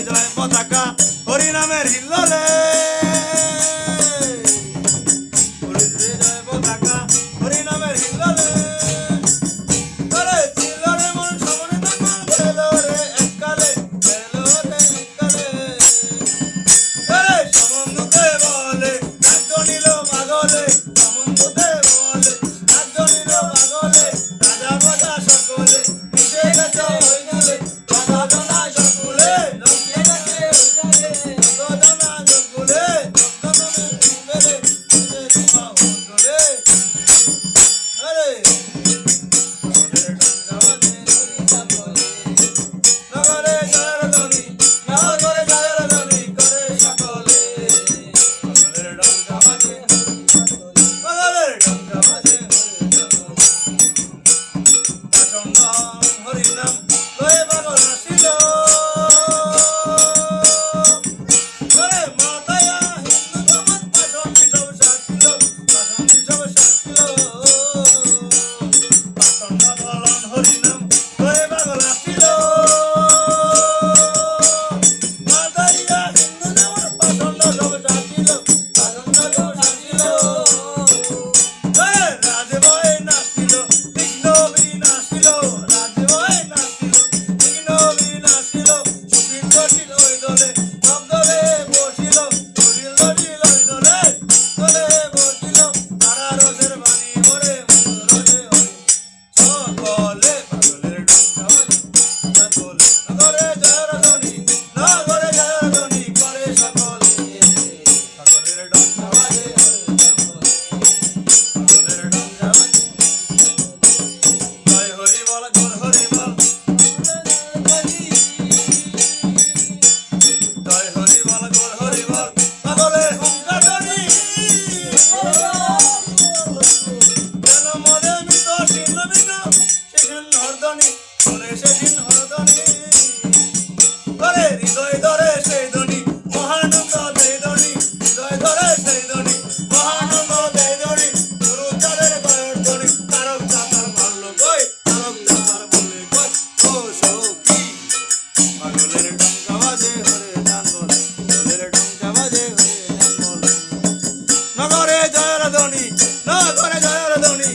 জয় পতাকা হরিনামের হিল্লোলে নগরে জয়রাধনী নগরে জয়রাধনী